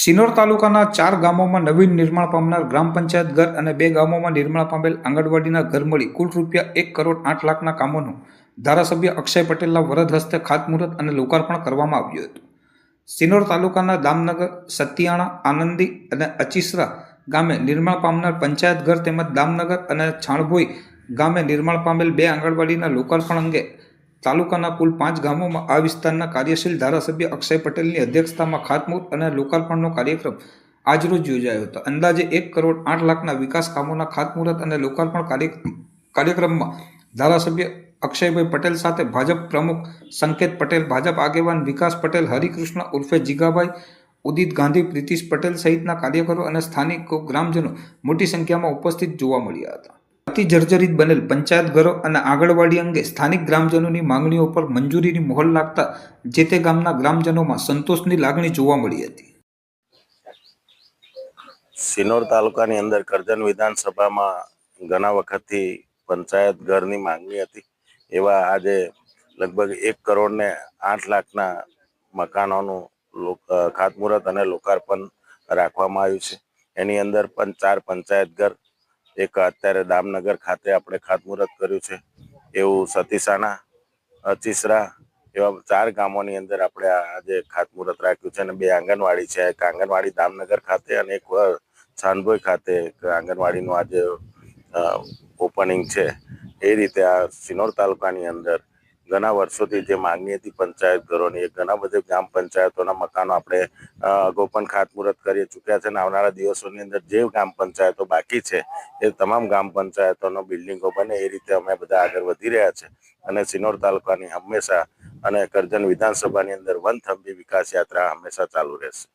સિનોર તાલુકાના ચાર ગામોમાં નવીન નિર્માણ પામનાર ગ્રામ પંચાયત ઘર અને બે ગામોમાં નિર્માણ પામેલ આંગણવાડીના ઘર મળી કુલ રૂપિયા એક કરોડ આઠ લાખના કામોનું ધારાસભ્ય અક્ષય પટેલના વરદ હસ્તે ખાતમુહૂર્ત અને લોકાર્પણ કરવામાં આવ્યું હતું. સિનોર તાલુકાના દામનગર, સતિયાણા, આનંદી અને અચિસરા ગામે નિર્માણ પામનાર પંચાયત ઘર તેમજ દામનગર અને છાણભોઈ ગામે નિર્માણ પામેલ બે આંગણવાડીના લોકાર્પણ અંગે તાલુકાના કુલ પાંચ ગામોમાં આ વિસ્તારના કાર્યશીલ ધારાસભ્ય અક્ષય પટેલની અધ્યક્ષતામાં ખાતમુહૂર્ત અને લોકાર્પણનો કાર્યક્રમ આજરોજ યોજાયો હતો. અંદાજે એક કરોડ આઠ લાખના વિકાસ કામોના ખાતમુહૂર્ત અને લોકાર્પણ કાર્ય કાર્યક્રમમાં ધારાસભ્ય અક્ષયભાઈ પટેલ સાથે ભાજપ પ્રમુખ સંકેત પટેલ, ભાજપ આગેવાન વિકાસ પટેલ, હરિકૃષ્ણ ઉર્ફે જીગાભાઈ, ઉદિત ગાંધી, પ્રીતિશ પટેલ સહિતના કાર્યકરો અને સ્થાનિકો ગ્રામજનો મોટી સંખ્યામાં ઉપસ્થિત જોવા મળ્યા હતા. અતિ જર્જરિત બનેલ પંચાયત ઘરો અને આંગણવાડી અંગે સ્થાનિક ગ્રામજનોની માંગણીઓ પર મંજૂરીની મહોર લાગતા જે તે ગામના ગ્રામજનોમાં સંતોષની લાગણી જોવા મળી હતી. સિનોર તાલુકાની અંદર કરજણ વિધાનસભામાં ઘણા વખતથી પંચાયત ઘરની માંગણી હતી. એવા આજે લગભગ એક કરોડ ને આઠ લાખના મકાનોનું ખાતમુહૂર્ત અને લોકાર્પણ રાખવામાં આવ્યું છે. એની અંદર પણ ચાર પંચાયત ઘર એક અત્યારે દામનગર ખાતે આપણે ખાતમુહૂર્ત કર્યું છે. એવું સતીસાના અચીસરા એવા ચાર ગામોની અંદર આપણે આજે ખાતમુહૂર્ત રાખ્યું છે અને બે આંગણવાડી છે. એક આંગણવાડી દામનગર ખાતે અને એક છાનભોઈ ખાતે આંગણવાડીનું આજે ઓપનિંગ છે. એ રીતે આ સિનોર તાલુકાની અંદર ઘણા વર્ષોથી જે માંગણી હતી પંચાયત ઘરોની ઘણા બધા ગ્રામ પંચાયતોના મકાનો આપણે અગાઉ પણ ખાતમુહૂર્ત કરી ચૂક્યા છે અને આવનારા દિવસોની અંદર જે ગ્રામ પંચાયતો બાકી છે, એ તમામ ગ્રામ પંચાયતોનો બિલ્ડિંગો બને એ રીતે અમે બધા આગળ વધી રહ્યા છે. અને સિનોર તાલુકાની હંમેશા અને કરજણ વિધાનસભાની અંદર વન થંભી વિકાસ યાત્રા હંમેશા ચાલુ રહેશે.